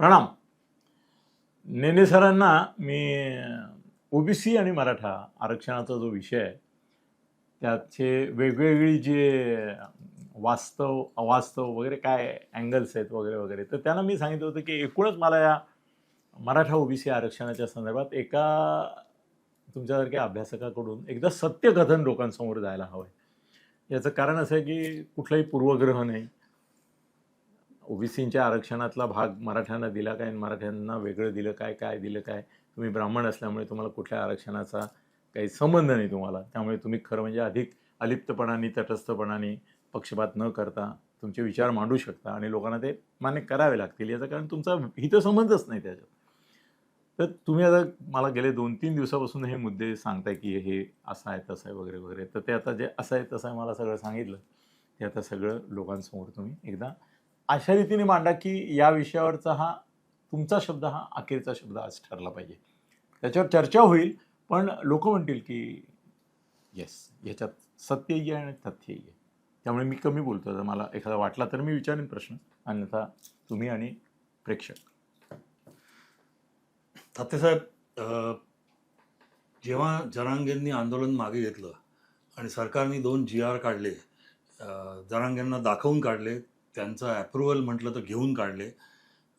प्रणाम. नेने सरांना मी ओबीसी आणि मराठा आरक्षणाचा जो विषय आहे त्याचे वेगवेगळी जे वास्तव अवास्तव वगैरे काय अँगल्स आहेत वगैरे वगैरे तर त्यांना मी सांगितलं होतं की एकूणच मला या मराठा ओबीसी आरक्षणाच्या संदर्भात एका तुमच्यासारख्या अभ्यासकाकडून एकदा सत्यकथन लोकांसमोर जायला हवं आहे याचं कारण असं आहे की कुठलाही पूर्वग्रह नाही. ओबीसींच्या आरक्षणातला भाग मराठ्यांना दिला काय? आणि मराठ्यांना वेगळं दिलं काय? काय दिलं काय? तुम्ही ब्राह्मण असल्यामुळे तुम्हाला कुठल्या आरक्षणाचा काही संबंध नाही तुम्हाला. त्यामुळे तुम्ही खरं म्हणजे अधिक अलिप्तपणाने तटस्थपणाने पक्षपात न करता तुमचे विचार मांडू शकता आणि लोकांना ते मान्य करावे लागतील. याचं कारण तुमचा हितसंबंधच नाही त्याच्यात. तर तुम्ही आता मला गेले दोन तीन दिवसापासून हे मुद्दे सांगताय की हे असं आहे तसं आहे वगैरे वगैरे. तर ते आता जे असं आहे तसं आहे मला सगळं सांगितलं. ते आता सगळं लोकांसमोर तुम्ही एकदा अशा रीतीने मांडा की या विषयावरचा हा तुमचा शब्द हा अखेरचा शब्द आज ठरला पाहिजे. त्याच्यावर चर्चा होईल पण लोक म्हणतील की येस ह्याच्यात सत्यही आहे आणि तथ्यही आहे. त्यामुळे मी कमी बोलतो जर मला एखादा वाटला तर मी विचारेन प्रश्न अन्यथा तुम्ही आणि प्रेक्षक. तात्यासाहेब जेव्हा जरांगेंनी आंदोलन मागे घेतलं आणि सरकारने दोन जी आर काढले जनांगेंना जरांगेंना दाखवून काढले त्यांचं ॲप्रुव्हल म्हटलं तर घेऊन काढले.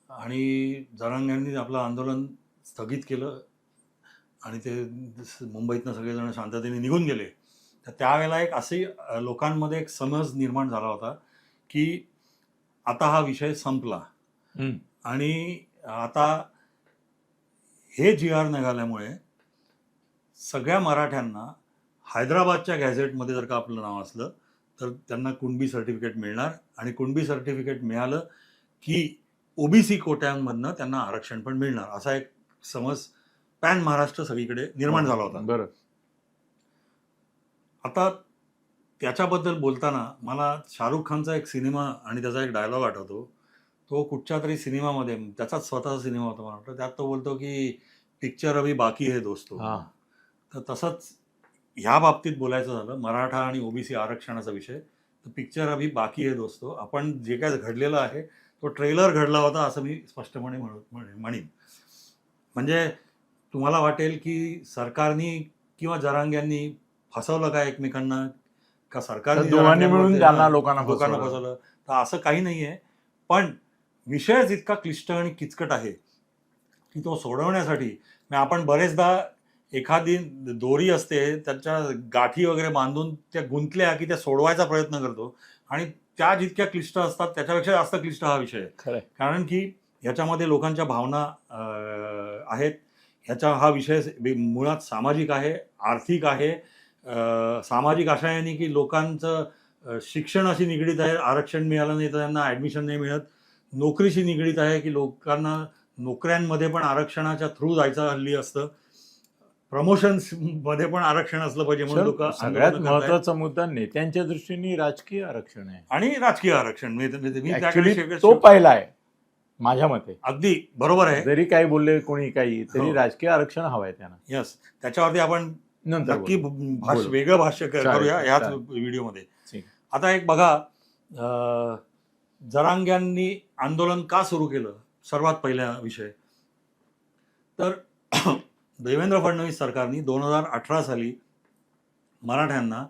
आणि जरांगेंनी आपलं आंदोलन स्थगित केलं. आणि ते मुंबईतनं सगळेजण शांततेने निघून गेले. तर त्यावेळेला एक असे लोकांमध्ये एक समज निर्माण झाला होता की आता हा विषय संपला. आणि आता हे जी आर निघाल्यामुळे सगळ्या मराठ्यांना हैदराबादच्या गॅझेटमध्ये जर का आपलं नाव असलं तर त्यांना कुणबी सर्टिफिकेट मिळणार आणि कुणबी सर्टिफिकेट मिळालं की ओबीसी कोट्यांमधनं त्यांना आरक्षण पण मिळणार. असा एक समज पॅन महाराष्ट्र सगळीकडे निर्माण झाला होता. बरं. आता त्याच्याबद्दल बोलताना मला शाहरुख खानचा एक सिनेमा आणि त्याचा एक डायलॉग आठवतो. तो कुठच्या तरी सिनेमामध्ये त्याचाच स्वतःचा सिनेमा होता मला वाटतं. त्यात तो बोलतो की पिक्चर अभी बाकी है दोस्तो. तर तसंच ह्या बाबतीत बोलायचं झालं मराठा आणि ओबीसी आरक्षणाचा विषय. तर पिक्चर अभी बाकी आहे दोस्तो. आपण जे काय घडलेलं आहे तो ट्रेलर घडला होता असं मी स्पष्टपणे म्हणू म्हणे- म्हणीन. म्हणजे तुम्हाला वाटेल की सरकारनी किंवा जरांग्यांनी फसवलं का एकमेकांना? का सरकारने दोघांनी मिळून लोकांना लोकांना फसवलं. तर असं काही नाही आहे. पण विषयच इतका क्लिष्ट आणि किचकट आहे की तो सोडवण्यासाठी. आपण बरेचदा एखादी दोरी असते त्याच्या गाठी वगैरे बांधून त्या गुंतल्या की त्या सोडवायचा प्रयत्न करतो. आणि त्या जितक्या क्लिष्ट असतात त्याच्यापेक्षा जास्त क्लिष्ट हा विषय आहे. कारण की ह्याच्यामध्ये लोकांच्या भावना आहेत. ह्याचा हा विषय मुळात सामाजिक आहे आर्थिक आहे. सामाजिक आशयाने की लोकांचं शिक्षणाशी निगडीत आहे आरक्षण मिळालं नाही तर त्यांना ॲडमिशन नाही मिळत. नोकरीशी निगडीत आहे की लोकांना नोकऱ्यांमध्ये पण आरक्षणाच्या थ्रू जायचं हल्ली असतं. प्रमोशन्समध्ये पण आरक्षण असलं पाहिजे म्हणून लोक सगळ्यात महत्त्वाचा मुद्दा नेत्यांच्या दृष्टीने राजकीय आरक्षण आहे. आणि राजकीय आरक्षण. मी तो पहिला आहे माझ्या मते. अगदी बरोबर आहे. जरी काही बोलले कोणी काही तरी हो. राजकीय आरक्षण हवंय त्यांना. यस त्याच्यावरती आपण नक्की. भाष्य. वेगळं भाष्य करूया ह्याच चालेल. व्हिडिओमध्ये. आता एक बघा जरांग्यांनी आंदोलन का सुरू केलं? सर्वात पहिला विषय. तर देवेंद्र फडणवीस सरकारने दोन हजार अठरा साली मराठ्यांना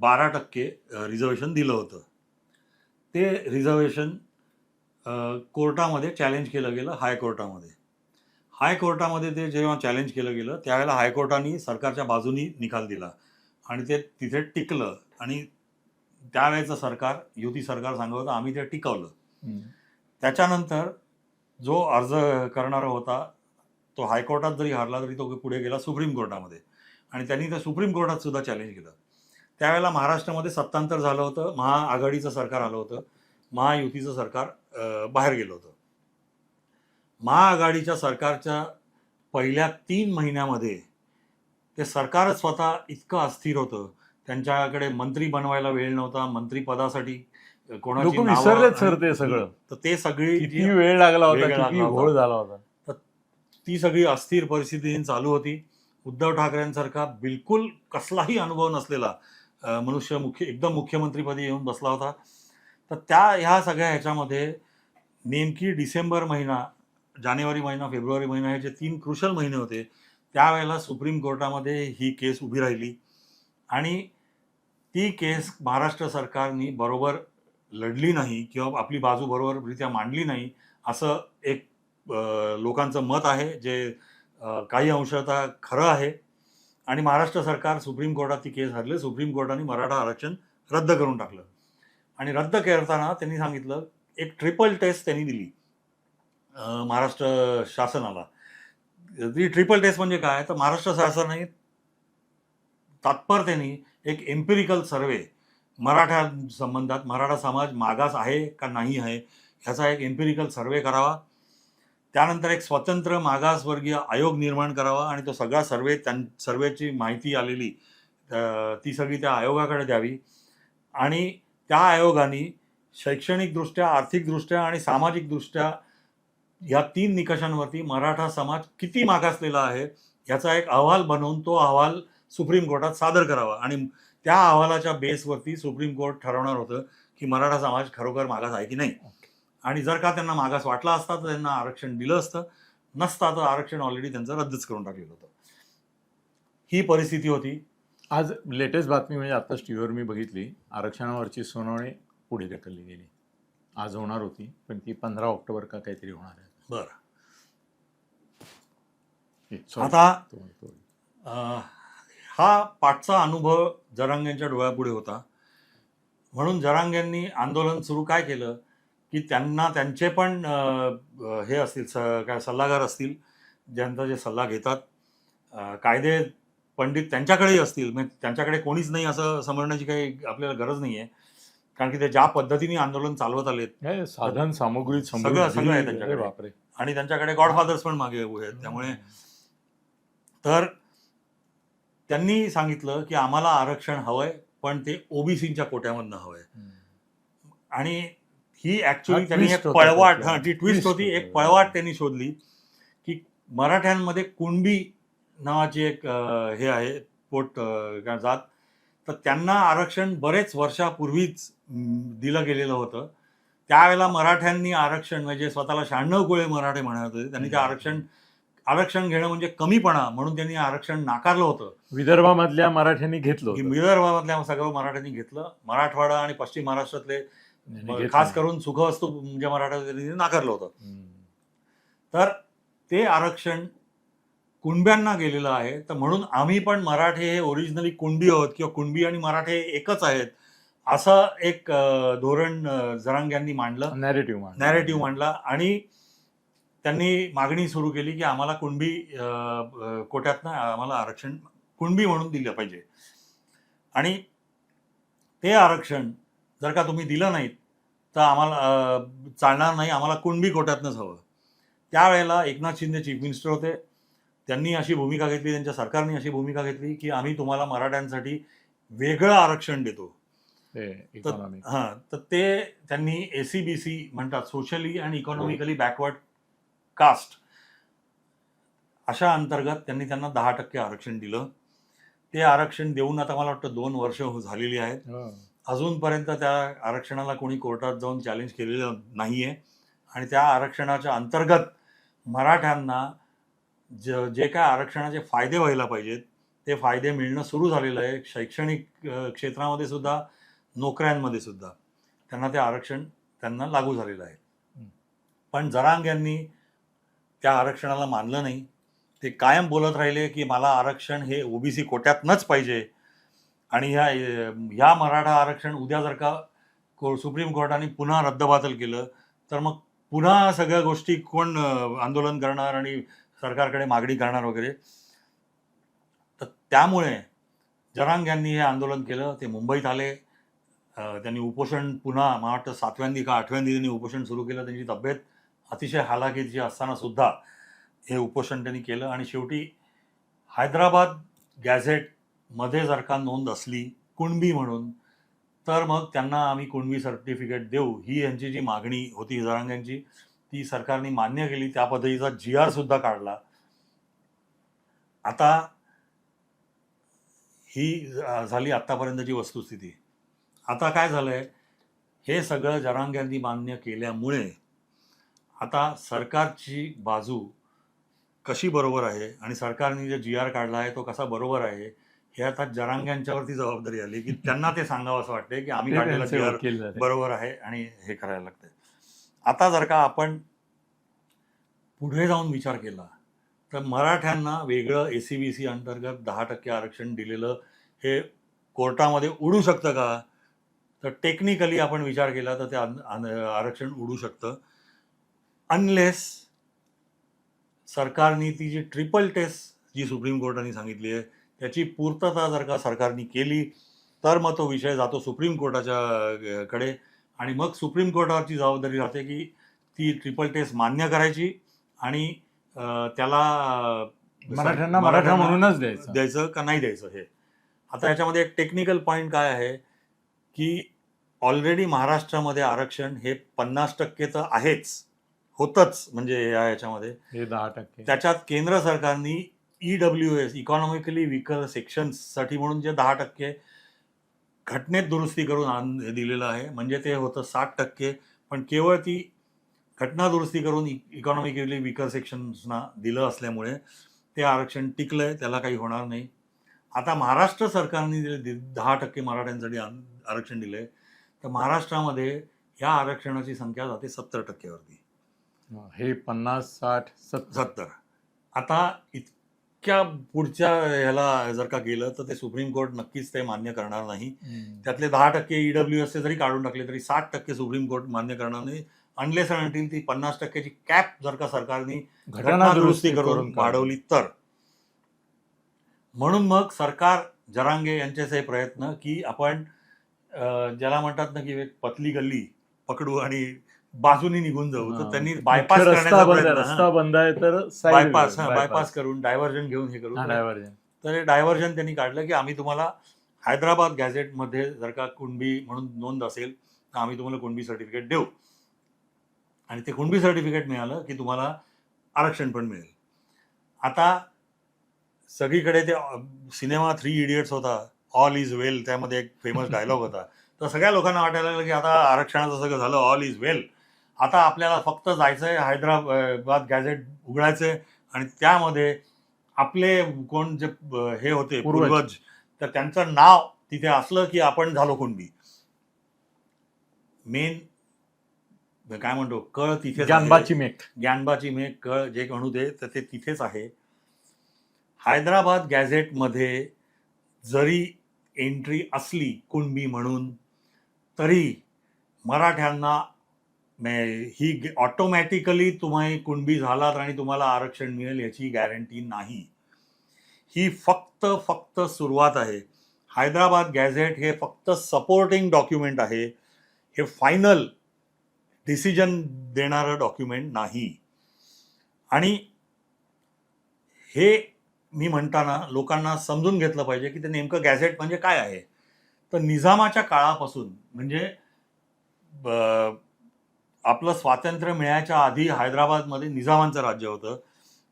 बारा टक्के रिझर्वेशन दिलं होतं. ते रिझर्वेशन कोर्टामध्ये चॅलेंज केलं गेलं हायकोर्टामध्ये हायकोर्टामध्ये ते जेव्हा चॅलेंज केलं गेलं त्यावेळेला हायकोर्टाने सरकारच्या बाजूनी निकाल दिला. आणि ते तिथे टिकलं. आणि त्यावेळेचं सरकार युती सरकार सांगत होतं आम्ही ते टिकवलं. त्याच्यानंतर जो अर्ज करणारा होता तो हायकोर्टात जरी हारला तरी तो पुढे गेला सुप्रीम कोर्टामध्ये. आणि त्यांनी ते सुप्रीम कोर्टात सुद्धा चॅलेंज केलं. त्यावेळेला महाराष्ट्रामध्ये सत्तांतर झालं होतं महाआघाडीचं सरकार आलं होतं महायुतीचं सरकार बाहेर गेलं होतं. महाआघाडीच्या सरकारच्या पहिल्या तीन महिन्यामध्ये ते सरकारच स्वतः इतकं अस्थिर होतं. त्यांच्याकडे मंत्री बनवायला वेळ नव्हता मंत्रीपदासाठी कोणाची विसरलेत सर ते सगळं. तर ते सगळी वेळ लागला होता. झाला होता. ती सगळी अस्थिर परिस्थिती चालू होती. उद्धव ठाकरेंसारखा बिलकुल कसलाही अनुभव नसलेला मनुष्य मुख्य एकदम मुख्यमंत्रीपदी येऊन बसला होता. तर त्या ह्या सगळ्या ह्याच्यामध्ये नेमकी डिसेंबर महिना जानेवारी महिना फेब्रुवारी महिना हे जे तीन क्रुशल महिने होते त्यावेळेला सुप्रीम कोर्टामध्ये ही केस उभी राहिली. आणि ती केस महाराष्ट्र सरकारनी बरोबर लढली नाही किंवा आपली बाजू बरोबररित्या मांडली नाही असं एक लोकांचं मत आहे जे काही अंशतः खरं आहे. आणि महाराष्ट्र सरकार सुप्रीम कोर्टात ती केस हरले. सुप्रीम कोर्टाने मराठा आरक्षण रद्द करून टाकलं. आणि रद्द करताना त्यांनी सांगितलं एक ट्रिपल टेस्ट त्यांनी दिली महाराष्ट्र शासनाला. ती ट्रिपल टेस्ट म्हणजे काय? तर महाराष्ट्र शासनाने तात्परतेने एक एम्पिरिकल सर्वे मराठा संबंधात मराठा समाज मागास आहे का नाही आहे ह्याचा एक एम्पिरिकल सर्वे करावा. त्यानंतर एक स्वतंत्र मागासवर्गीय आयोग निर्माण करावा आणि तो सगळा सर्वे त्यां सर्वेची माहिती आलेली ती सगळी त्या आयोगाकडे द्यावी. आणि त्या आयोगाने शैक्षणिकदृष्ट्या आर्थिकदृष्ट्या आणि सामाजिकदृष्ट्या या तीन निकषांवरती मराठा समाज किती मागासलेला आहे याचा एक अहवाल बनवून तो अहवाल सुप्रीम कोर्टात सादर करावा. आणि त्या अहवालाच्या बेसवरती सुप्रीम कोर्ट ठरवणार होतं की मराठा समाज खरोखर मागास आहे की नाही. आणि जर का त्यांना मागास वाटला असता तर त्यांना आरक्षण दिलं असतं. नसता तर आरक्षण ऑलरेडी त्यांचं रद्दच करून टाकलेलं होतं. ही परिस्थिती होती. आज लेटेस्ट बातमी म्हणजे आत्ताच टी व्हीवर मी बघितली. आरक्षणावरची सुनावणी पुढे ढकलली गेली. आज होणार होती पण ती पंधरा ऑक्टोबर का काहीतरी होणार आहे. बरं. आता हा पाठचा अनुभव जरांगेंच्या डोळ्यापुढे होता. म्हणून जरांगेंनी आंदोलन सुरू काय केलं? की त्यांना त्यांचे पण हे असतील स काय सल्लागार असतील ज्यांचा जे सल्ला घेतात. कायदे पंडित त्यांच्याकडेही असतील. म्हणजे त्यांच्याकडे कोणीच नाही असं समजण्याची काही आपल्याला गरज नाही आहे कारण की ते ज्या पद्धतीने आंदोलन चालवत आलेत हे साधन सामुग्री सगळं- सगळं आहे त्यांच्याकडे. बापरे. आणि त्यांच्याकडे गॉडफादर्स पण मागे उभे आहेत. त्यामुळे तर त्यांनी सांगितलं की आम्हाला आरक्षण हवंय पण ते ओबीसीच्या कोट्यामधनं हवंय. आणि ही ऍक्च्युली त्यांनी एक पळवाट. हा ती ट्विस्ट होती. एक पळवाट त्यांनी शोधली की मराठ्यांमध्ये कुणबी नावाची एक हे आहे पोट जात तर त्यांना आरक्षण बरेच वर्षापूर्वीच दिलं गेलेलं होतं त्यावेळेला मराठ्यांनी आरक्षण म्हणजे स्वतःला शहाण्णव कोळे मराठे म्हणत होते त्यांनी ते. आरक्षण आरक्षण घेणं म्हणजे कमीपणा म्हणून त्यांनी आरक्षण नाकारलं होतं विदर्भामधल्या मराठ्यांनी घेतलं. विदर्भामधल्या सगळं मराठ्यांनी घेतलं मराठवाडा आणि पश्चिम महाराष्ट्रातले खास. करून सुखवस्तू म्हणजे मराठा त्यांनी नाकारलं होतं. तर ते आरक्षण कुणब्यांना गेलेलं आहे तर म्हणून आम्ही पण मराठे हे ओरिजिनली कुणबी आहोत किंवा कुणबी आणि मराठे एकच आहेत असं एक धोरण जरांग यांनी मांडलं नॅरेटिव्ह मांडलं. नॅरेटिव्ह मांडला आणि त्यांनी मागणी सुरू केली की आम्हाला कुणबी कोट्यातनं आम्हाला आरक्षण कुणबी म्हणून दिलं पाहिजे आणि ते आरक्षण जर का तुम्ही दिलं नाहीत तर आम्हाला चालणार नाही आम्हाला कुणबी कोट्यातनंच हवं. त्यावेळेला एकनाथ शिंदे चीफ मिनिस्टर होते. त्यांनी अशी भूमिका घेतली त्यांच्या सरकारने अशी भूमिका घेतली की आम्ही तुम्हाला मराठ्यांसाठी वेगळं आरक्षण देतो. हां तर ते त्यांनी ए सी बी सी म्हणतात सोशली आणि इकॉनॉमिकली बॅकवर्ड कास्ट अशा अंतर्गत त्यांनी त्यांना दहा टक्के आरक्षण दिलं. ते आरक्षण देऊन आता मला वाटतं दोन वर्ष झालेली आहेत. अजूनपर्यंत त्या आरक्षणाला कोणी कोर्टात जाऊन चॅलेंज केलेलं नाही आहे आणि त्या आरक्षणाच्या अंतर्गत मराठ्यांना ज जे काय आरक्षणाचे फायदे व्हायला पाहिजेत ते फायदे मिळणं सुरू झालेलं आहे. शैक्षणिक क्षेत्रामध्ये सुद्धा नोकऱ्यांमध्ये सुद्धा. त्यांना ते आरक्षण त्यांना लागू झालेलं आहे. पण जरांग यांनी त्या आरक्षणाला मानलं नाही. ते कायम बोलत राहिले की मला आरक्षण हे ओबीसी कोट्यातनंच पाहिजे. आणि ह्या ह्या मराठा आरक्षण उद्या जर का को सुप्रीम कोर्टाने पुन्हा रद्दबातल केलं तर मग पुन्हा सगळ्या गोष्टी कोण आंदोलन करणार आणि सरकारकडे मागणी करणार वगैरे? तर त्यामुळे जरांग यांनी हे आंदोलन केलं ते मुंबईत आले. त्यांनी उपोषण पुन्हा मला वाटतं सातव्यांदी का आठव्यांदी त्यांनी उपोषण सुरू केलं त्यांची तब्येत अतिशय हालाकीची असताना सुद्धा हे उपोषण त्यांनी केलं. आणि शेवटी हैदराबाद गॅझेट मध्ये जर का नोंद असली कुणबी म्हणून तर मग त्यांना आम्ही कुणबी सर्टिफिकेट देऊ. ही यांची जी मागणी होती जरांग ती सरकारने मान्य केली. त्या पद्धतीचा जी आर सुद्धा काढला. आता ही झाली आत्तापर्यंतची वस्तुस्थिती. आता काय झालंय? हे सगळं जरांग्यांनी मान्य केल्यामुळे आता सरकारची बाजू कशी बरोबर आहे आणि सरकारने जे जी आर काढला आहे तो कसा बरोबर आहे? हे आता जरांग्यांच्यावरती जबाबदारी आली की त्यांना ते सांगावं असं वाटतंय की आम्ही काढलेला. बरोबर आहे आणि हे करायला लागतंय. आता जर का आपण पुढे जाऊन विचार केला तर मराठ्यांना वेगळं ए सी बी सी अंतर्गत दहा टक्के आरक्षण दिलेलं हे कोर्टामध्ये उडू शकतं का? तर टेक्निकली आपण विचार केला तर ते आरक्षण उडू शकतं. अनलेस सरकारने ती जी ट्रिपल टेस्ट जी सुप्रीम कोर्टाने सांगितली आहे त्याची पूर्तता जर का सरकारने केली तर मग तो विषय जातो सुप्रीम कोर्टाच्या कडे. आणि मग सुप्रीम कोर्टावरची जबाबदारी राहते की ती ट्रिपल टेस्ट मान्य करायची आणि त्याला मराठ्यांना मराठा म्हणूनच द्यायचं. द्यायचं का नाही द्यायचं हे. आता याच्यामध्ये एक टेक्निकल पॉईंट काय आहे की ऑलरेडी महाराष्ट्रामध्ये आरक्षण हे पन्नास टक्के तर आहेच. होतच म्हणजे या याच्यामध्ये. दहा टक्के. त्याच्यात केंद्र सरकारने E W S economically weaker सेक्शन्ससाठी म्हणून जे दहा टक्के घटनेत दुरुस्ती करून आण दिलेलं आहे. म्हणजे ते होतं साठ टक्के. पण केवळ ती घटना दुरुस्ती करून इकॉनॉमिकली विकर सेक्शन्सना दिलं असल्यामुळे ते आरक्षण टिकलंय त्याला काही होणार नाही. आता महाराष्ट्र सरकारने दिले दहा टक्के मराठ्यांसाठी आन- आरक्षण दिलंय तर महाराष्ट्रामध्ये ह्या आरक्षणाची संख्या जाते सत्तर टक्क्यावरती हे पन्नास साठ सत्तर. सत्तर. आता इतक्या पुढच्या ह्याला जर का गेलं तर ते सुप्रीम कोर्ट नक्कीच ते मान्य करणार नाही. त्यातले दहा टक्के ईडब्ल्यू एस जरी काढून टाकले तरी साठ टक्के सुप्रीम कोर्ट मान्य करणार नाही. अनलेस अनटिल ती पन्नास टक्क्याची कॅप जर का सरकारने घटना दुरुस्ती करून वाढवली तर. म्हणून मग सरकार जरांगे यांचेच हे प्रयत्न की आपण ज्याला म्हणतात ना की पतली गल्ली पकडू आणि बाजूनी निघून जाऊ. तर. त्यांनी बायपास रस्ता करण्याचा बंद रस्ता. बंद आहे तर बायपास हा बायपास करून डायव्हर्जन घेऊन हे करू हा, तर हे डायव्हर्जन त्यांनी काढलं की आम्ही तुम्हाला हैदराबाद गॅझेटमध्ये जर का कुणबी म्हणून नोंद असेल तर आम्ही तुम्हाला कुणबी सर्टिफिकेट देऊ. आणि ते कुणबी सर्टिफिकेट मिळालं की तुम्हाला आरक्षण पण मिळेल. आता सगळीकडे ते सिनेमा थ्री इडियट्स होता. ऑल इज वेल त्यामध्ये एक फेमस डायलॉग होता. तर सगळ्या लोकांना वाटायला लागलं की आता आरक्षणाचं सगळं झालं ऑल इज वेल आता आपल्याला फक्त जायचंय हैदराबाद गॅझेट उघडायचंय आणि त्यामध्ये आपले कोण जे हे होते पूर्वज. तर त्यांचं नाव तिथे असलं की आपण झालो कुणबी. मेन काय म्हणतो कळ तिथे जानबाची मेक ज्ञानबाची मेघ कळ जे म्हणू दे तर ते तिथेच आहे. हैदराबाद गॅझेटमध्ये जरी एंट्री असली कुणबी म्हणून तरी मराठ्यांना ही ऑटोमॅटिकली तुम्ही कुणबी झालात आणि तुम्हाला आरक्षण मिळेल याची गॅरंटी नाही. ही फक्त फक्त सुरुवात आहे. हैदराबाद गॅझेट हे फक्त सपोर्टिंग डॉक्युमेंट आहे. हे फायनल डिसिजन देणारं डॉक्युमेंट नाही. आणि हे मी म्हणताना लोकांना समजून घेतलं पाहिजे की ते नेमकं गॅझेट म्हणजे काय आहे? तर निजामाच्या काळापासून म्हणजे आपलं स्वातंत्र्य मिळायच्या आधी हैदराबादमध्ये निझामांचं राज्य होतं.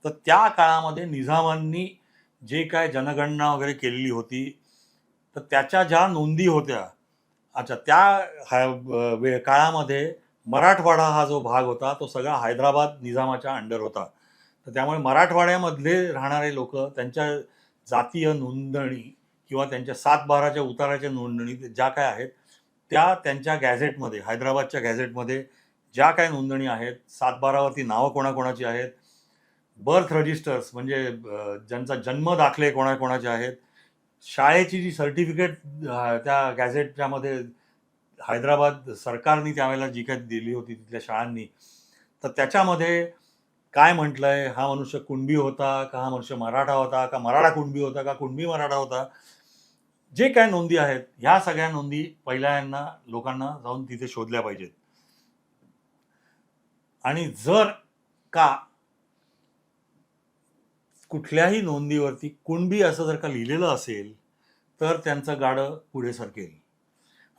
तर त्या काळामध्ये निझामांनी जे काय जनगणना वगैरे केलेली होती तर त्याच्या ज्या नोंदी होत्या अच्छा त्या हा- वे- काळामध्ये मराठवाडा हा जो भाग होता तो सगळा हैदराबाद निझामाच्या अंडर होता. तर त्यामुळे मराठवाड्यामधले राहणारे लोक त्यांच्या जातीय नोंदणी किंवा त्यांच्या सात बाराच्या उताराच्या नोंदणी ज्या काय आहेत त्या त्यांच्या गॅझेटमध्ये हैदराबादच्या गॅझेटमध्ये ज्या काय नोंदणी आहेत सातबारावरती नावं कोणाकोणाची आहेत बर्थ रजिस्टर्स म्हणजे ज्यांचा जन्म दाखले कोणाकोणाचे आहेत शाळेची जी सर्टिफिकेट त्या गॅझेटच्यामध्ये हैदराबाद सरकारने त्यावेळेला जी काही दिली होती तिथल्या शाळांनी तर त्याच्यामध्ये काय म्हटलं आहे हा मनुष्य कुणबी होता? का हा मनुष्य मराठा होता? का मराठा कुणबी होता? का कुणबी मराठा होता? जे काय नोंदी आहेत ह्या सगळ्या नोंदी पहिल्यांदा लोकांना जाऊन तिथे शोधल्या पाहिजेत. आणि जर का कुठल्याही नोंदीवरती कुणबी असं जर का लिहिलेलं असेल तर त्यांचं गाडं पुढे सरकेल.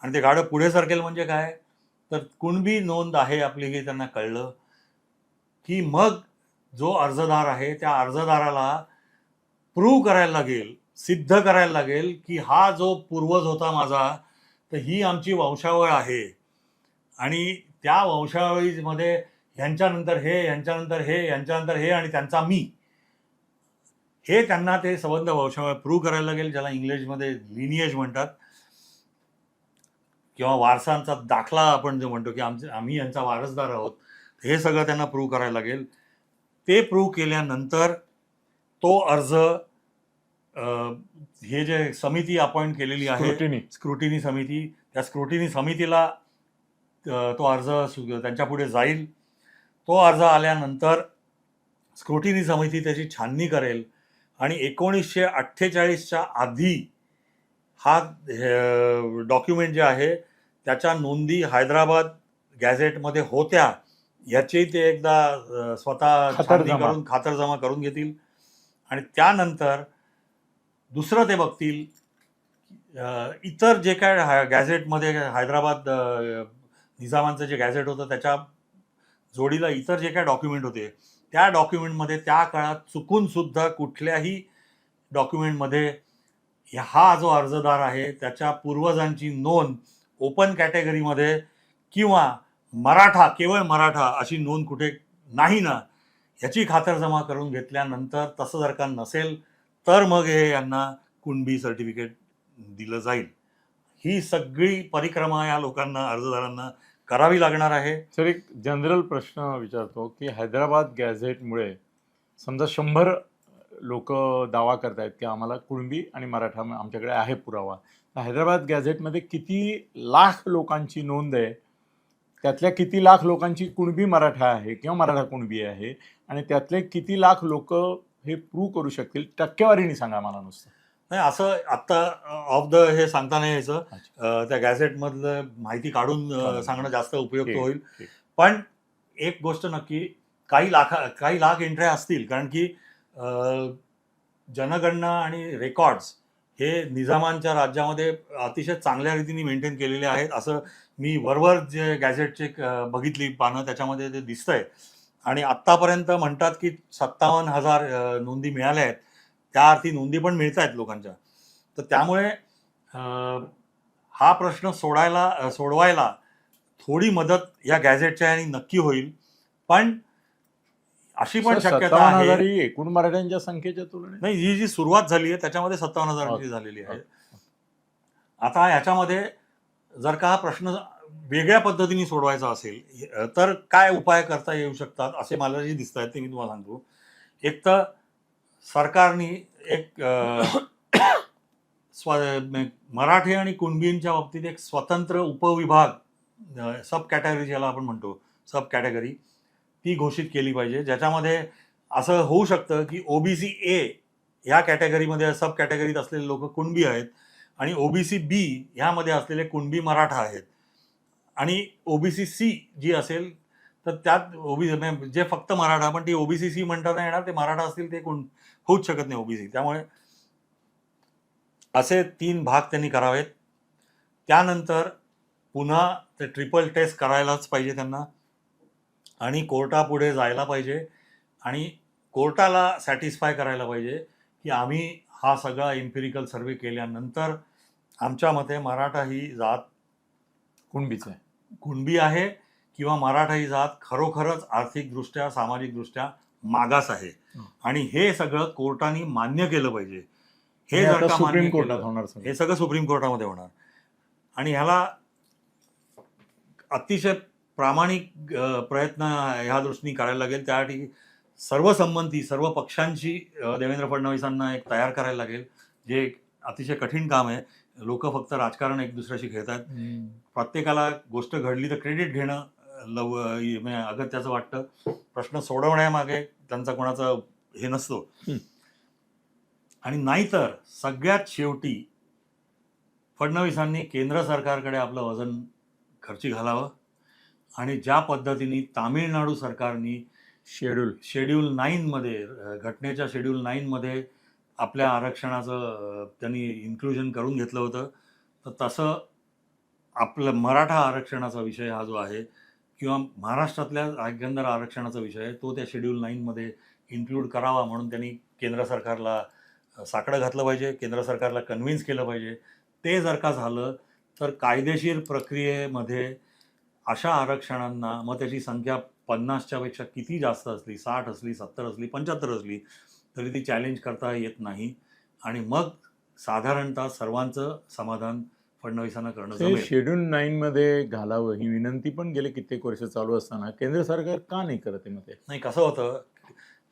आणि ते गाडं पुढे सरकेल म्हणजे काय? तर कुणबी नोंद आहे आपली हे त्यांना कळलं की मग जो अर्जदार आहे त्या अर्जदाराला प्रूव्ह करायला लागेल सिद्ध करायला लागेल की हा जो पूर्वज होता माझा तर ही आमची वंशावळ आहे. आणि त्या वंशावळीमध्ये ह्यांच्यानंतर हे यांच्यानंतर हे यांच्यानंतर हे आणि त्यांचा मी. हे त्यांना ते संबंध वंशावळ प्रूव्ह करायला लागेल ज्याला इंग्लिशमध्ये लिनिएज म्हणतात. किंवा वारसांचा दाखला आपण जे म्हणतो की आमचे आम्ही यांचा वारसदार आहोत. हे सगळं त्यांना प्रूव्ह करायला लागेल. ते प्रूव्ह केल्यानंतर तो अर्ज हे जे समिती अपॉइंट केलेली आहे स्क्रुटिनी. समिती त्या स्क्रुटिनी समितीला तो अर्ज त्यांच्या पुढे जाईल. तो अर्ज आल्यानंतर स्क्रुटिनी समिती त्याची छाननी करेल आणि एकोणीसशे अठ्ठेचाळीसच्या आधी हा डॉक्युमेंट जे आहे त्याच्या नोंदी हैदराबाद गॅझेटमध्ये होत्या याची ते एकदा स्वतः छाननी. करून खातरजमा करून घेतील आणि त्यानंतर दुसरं ते बघतील इतर जे काय गॅझेटमध्ये हैदराबाद निजामांचं जे गॅझेट होतं त्याच्या जोडीला इतर जे काय डॉक्युमेंट होते त्या डॉक्युमेंटमध्ये त्या काळात चुकून सुद्धा कुठल्याही डॉक्युमेंटमध्ये हा जो अर्जदार आहे त्याच्या पूर्वजांची नोंद ओपन कॅटेगरीमध्ये किंवा मराठा केवळ मराठा अशी नोंद कुठे नाही ना ह्याची खातरजमा करून घेतल्यानंतर तसं जर का नसेल तर मग हे यांना कुणबी सर्टिफिकेट दिलं जाईल. ही सगळी परिक्रमा या लोकांना अर्जदारांना करावी लागणार आहे? सर एक जनरल प्रश्न विचारतो की हैदराबाद गॅझेटमुळे समजा शंभर लोक दावा करतायत की आम्हाला कुणबी आणि मराठा आमच्याकडे आहे पुरावा. तर हैदराबाद गॅझेटमध्ये किती लाख लोकांची नोंद आहे? त्यातल्या किती लाख लोकांची कुणबी मराठा आहे किंवा मराठा कुणबी आहे? आणि त्यातले किती लाख लोक हे प्रूव्ह करू शकतील? टक्केवारीने सांगा मला नुसतं. नाही असं आत्ता ऑफ द हे सांगता नाही यायचं त्या गॅझेटमधलं माहिती काढून. सांगणं जास्त उपयुक्त होईल. पण एक गोष्ट नक्की काही लाखा काही लाख एंट्र्या असतील. कारण की जनगणना आणि रेकॉर्ड्स हे निजामांच्या राज्यामध्ये अतिशय चांगल्या रीतीने मेंटेन केलेले आहेत. असं मी वरवर जे गॅझेटचे बघितली पानं त्याच्यामध्ये ते दिसतंय. आणि आत्तापर्यंत म्हणतात की सत्तावन्न हजार नोंदी मिळाल्या आहेत. त्या अर्थी नोंदी पण मिळत आहेत लोकांच्या. तर त्यामुळे हा प्रश्न सोडायला सोडवायला थोडी मदत या गॅझेटच्या आणि नक्की होईल. पण अशी पण शक्यता 57,000 आहे. एकूण मराठ्यांच्या संख्येच्या तुलनेत? नाही ही जी सुरुवात झाली आहे त्याच्यामध्ये सत्तावन्न हजारांची. झालेली आहे. आता ह्याच्यामध्ये जर का हा प्रश्न वेगळ्या पद्धतीने सोडवायचा असेल तर काय उपाय करता येऊ शकतात असे मला जे दिसत आहेत ते मी तुम्हाला सांगतो. एक तर सरकारने एक स्व मराठी आणि कुणबींच्या बाबतीत एक स्वतंत्र उपविभाग सब कॅटेगरी ज्याला आपण म्हणतो सब कॅटेगरी ती घोषित केली पाहिजे. ज्याच्यामध्ये असं होऊ शकतं की ओबीसी ए ह्या कॅटेगरीमध्ये सब कॅटेगरीत असलेले लोक कुणबी आहेत आणि ओबीसी बी ह्यामध्ये असलेले कुणबी मराठा आहेत. आणि ओबीसी सी जी असेल तर त्यात ओबीसी जे फक्त मराठा पण ती ओबीसी सी म्हणता नाही येणार ते मराठा असतील ते कोण होऊच शकत नाही ओबीसी त्यामुळे असे तीन भाग त्यांनी करावेत. त्यानंतर पुन्हा ते ट्रिपल टेस्ट करायलाच पाहिजे त्यांना. आणि कोर्टापुढे जायला पाहिजे. आणि कोर्टाला सॅटिस्फाय करायला पाहिजे की आम्ही हा सगळा इम्पिरिकल सर्वे केल्यानंतर आमच्या मते मराठा ही जात कुणबीचं आहे. कुणबी आहे. किंवा मराठा ही जात खरोखरच आर्थिकदृष्ट्या सामाजिकदृष्ट्या मागास आहे. आणि हे सगळं कोर्टाने मान्य केलं पाहिजे. हे जर का सुप्रीम मान्य कोर्टात होणार. हे सगळं सुप्रीम कोर्टामध्ये होणार. आणि ह्याला अतिशय प्रामाणिक प्रयत्न ह्या दृष्टीने करायला लागेल. त्यासाठी सर्व संबंधी सर्व पक्षांची अ, देवेंद्र फडणवीसांना एक तयार करायला लागेल. जे एक अतिशय कठीण काम आहे. लोक फक्त राजकारण एक दुसऱ्याशी खेळतात. प्रत्येकाला गोष्ट घडली तर क्रेडिट घेणं लव म्हणजे अगत्याचं वाटतं प्रश्न सोडवण्यामागे त्यांचा कोणाचा हे नसतो. आणि नाहीतर सगळ्यात शेवटी फडणवीसांनी केंद्र सरकारकडे आपलं वजन खर्ची घालावं आणि ज्या पद्धतीने तामिळनाडू सरकारनी शेड्यूल शेड्यूल नाईनमध्ये घटनेच्या शेड्यूल नाईनमध्ये आपल्या आरक्षणाचं त्यांनी इन्क्लुजन करून घेतलं होतं. तर तसं आपलं मराठा आरक्षणाचा विषय हा जो आहे किंवा महाराष्ट्रातल्या राज्यांधर आरक्षणाचा विषय आहे तो त्या शेड्यूल नाईनमध्ये इन्क्लूड करावा म्हणून त्यांनी केंद्र सरकारला साकडं घातलं पाहिजे केंद्र सरकारला कन्व्हिन्स केलं पाहिजे. ते जर का झालं तर कायदेशीर प्रक्रियेमध्ये अशा आरक्षणांना मग त्याची संख्या पन्नासच्यापेक्षा किती जास्त असली साठ असली सत्तर असली पंच्याहत्तर असली तरी ती चॅलेंज करता येत नाही. आणि मग साधारणतः सर्वांचं समाधान फडणवीसांना करणं शेड्यूल नाईन मध्ये घालावं ही विनंती पण गेले कित्येक वर्ष चालू असताना. केंद्र सरकार का नाही करत आहे मग ते नाही कसं होतं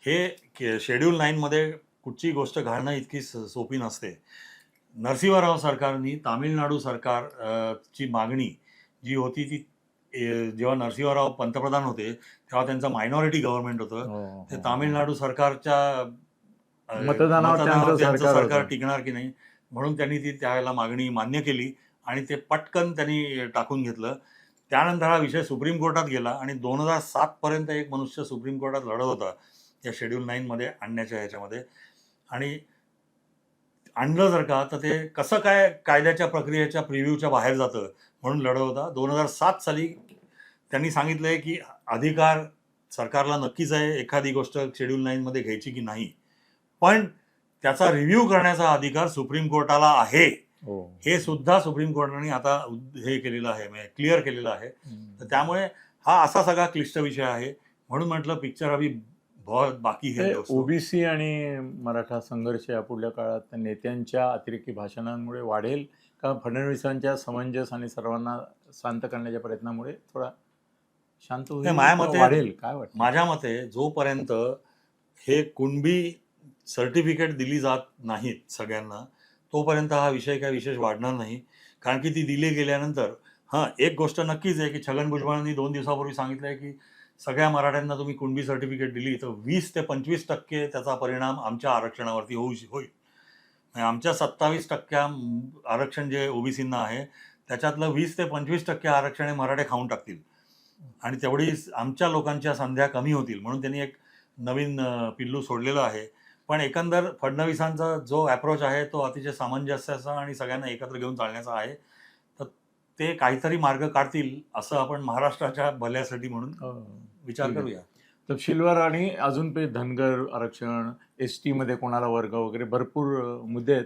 हे शेड्यूल नाईनमध्ये कुठची गोष्ट घालणं इतकी सोपी नसते. नरसिंहराव सरकारनी तामिळनाडू सरकार ची मागणी जी होती ती जेव्हा नरसिंहराव पंतप्रधान होते तेव्हा त्यांचं मायनॉरिटी गव्हर्नमेंट होतं. हो, ते हो. तामिळनाडू सरकारच्या मतदानावर त्यांचं सरकार. टिकणार की नाही म्हणून त्यांनी ती त्यावेळेला मागणी मान्य केली आणि ते पटकन त्यांनी टाकून घेतलं. त्यानंतर हा विषय सुप्रीम कोर्टात गेला आणि दोन हजार सातपर्यंत एक मनुष्य सुप्रीम कोर्टात लढत होता या शेड्यूल नाईनमध्ये आणण्याच्या ह्याच्यामध्ये. आणि आणलं जर का तर ते कसं काय कायद्याच्या प्रक्रियेच्या प्रिव्ह्यूच्या बाहेर जातं म्हणून लढत होता. दोन हजार सात साली त्यांनी सांगितलं आहे की अधिकार सरकारला नक्कीच आहे एखादी गोष्ट शेड्यूल नाईनमध्ये घ्यायची की नाही. पण त्याचा रिव्ह्यू करण्याचा अधिकार सुप्रीम कोर्टाला आहे हो. हे सुद्धा सुप्रीम कोर्टाने आता हे केलेलं आहे म्हणजे क्लिअर केलेलं आहे. तर त्यामुळे हा असा सगळा क्लिष्ट विषय आहे म्हणून म्हटलं पिक्चर अभी बहुत बाकी है. ओबीसी आणि मराठा संघर्ष या पुढल्या काळात त्या नेत्यांच्या अतिरेकी भाषणांमुळे वाढेल का फडणवीसांच्या समंजस आणि सर्वांना शांत करण्याच्या प्रयत्नामुळे थोडा शांत होईल माझ्या मते- वाढेल काय वाटतं माझ्या मते जोपर्यंत हे कुणबी सर्टिफिकेट दिली जात नाहीत सगळ्यांना तोपर्यंत हा विषय काय विशेष वाढणार नाही. कारण की ती दिली गेल्यानंतर हां एक गोष्ट नक्कीच आहे की छगन भुजबळांनी दोन दिवसापूर्वी सांगितलं आहे की सगळ्या मराठ्यांना तुम्ही कुणबी सर्टिफिकेट दिली तर वीस ते पंचवीस टक्के त्याचा परिणाम आमच्या आरक्षणावरती होऊ होईल. म्हणजे आमच्या सत्तावीस टक्क्या आरक्षण जे ओबीसींना आहे त्याच्यातलं वीस ते पंचवीस टक्के आरक्षण हे मराठे खाऊन टाकतील. आणि तेवढी आमच्या लोकांच्या संध्या कमी होतील म्हणून त्यांनी एक नवीन पिल्लू सोडलेलं आहे. पण एकंदर फडणवीसांचा जो अप्रोच आहे तो अतिशय सामंजस्याचा आणि सगळ्यांना एकत्र घेऊन चालण्याचा आहे. तर ते काहीतरी मार्ग काढतील असं आपण महाराष्ट्राच्या भल्यासाठी म्हणून हो. विचार. करूया. तपशीलवार आणि अजून ते धनगर आरक्षण एस टीमध्ये कोणाला वर्ग वगैरे भरपूर मुद्दे आहेत.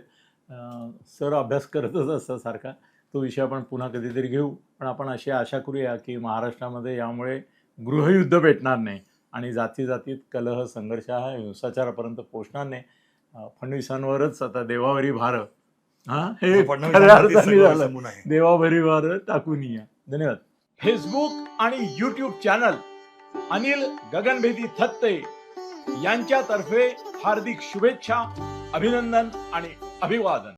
सर अभ्यास करतच असतात सारखा. तो विषय आपण पुन्हा कधीतरी घेऊ. पण आपण अशी आशा करूया की महाराष्ट्रामध्ये यामुळे गृहयुद्ध भेटणार नाही. आणि जाती जातीत कलह संघर्ष हा हिंसाचारापर्यंत पोचणार नाही. फडणवीसांवरच आता देवावरी भार हा? हे खऱ्या फडणवीसांवरती अर्थाने सगळं झालं. अवलंबून आहे. देवाभरी वार टाकून या. धन्यवाद. फेसबुक आणि युट्यूब चॅनल अनिल गगनभेदी थत्ते यांच्यातर्फे हार्दिक शुभेच्छा अभिनंदन आणि अभिवादन.